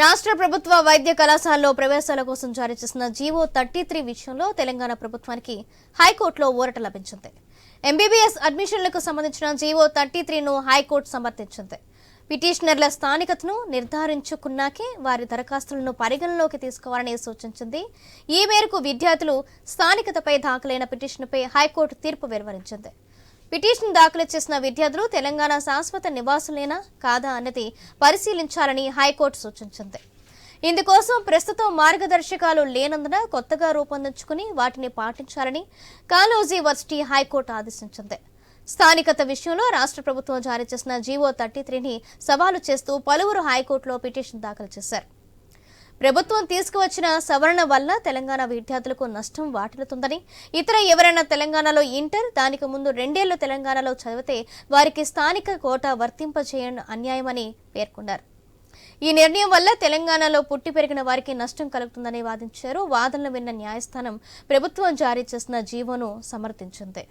రాష్ట్ర ప్రభుత్వ వైద్య కళాశాలలో ప్రవేశాల కోసం జారీ చేసిన జీవో థర్టీ త్రీ విషయంలో తెలంగాణ ప్రభుత్వానికి హైకోర్టులో ఊరట లభించింది. ఎంబీబీఎస్ అడ్మిషన్లకు సంబంధించిన జీవో థర్టీ త్రీను హైకోర్టు సమర్థించింది. పిటిషనర్ల స్థానికతను నిర్ధారించుకున్నాకే వారి దరఖాస్తులను పరిగణలోకి తీసుకోవాలని సూచించింది. ఈ మేరకు విద్యార్థులు స్థానికతపై దాఖలైన పిటిషన్పై హైకోర్టు తీర్పు వెలువరించింది. పిటిషన్ దాఖలు చేసిన విద్యార్థులు తెలంగాణ శాశ్వత నివాసులేనా? కాదా అన్నది పరిశీలించాలని హైకోర్టు సూచించింది. ఇందుకోసం ప్రస్తుతం మార్గదర్శకాలు లేనందున కొత్తగా రూపొందించుకుని వాటిని పాటించాలని కాలోజీ వర్సిటీ హైకోర్టు ఆదేశించింది. స్థానికత విషయంలో రాష్ట్ర ప్రభుత్వం జారీ చేసిన జీవో థర్టీ త్రీని సవాలు చేస్తూ పలువురు హైకోర్టులో పిటిషన్ దాఖలు చేశారు. ప్రభుత్వం తీసుకువచ్చిన సవరణ వల్ల తెలంగాణ విద్యార్థులకు నష్టం వాటిల్లుతుందని ఇతర ఎవరైనా తెలంగాణలో ఇంటర్ దానికి ముందు రెండేళ్ళు తెలంగాణలో చదివితే వారికి స్థానిక కోటా వర్తింపచేయడం అన్యాయమని పేర్కొన్నారు. ఈ నిర్ణయం వల్ల తెలంగాణలో పుట్టి పెరిగిన వారికి నష్టం కలుగుతుందని వాదించారు. వాదనలు విన్న న్యాయస్థానం ప్రభుత్వం జారీ చేసిన జీవోను సమర్థించింది.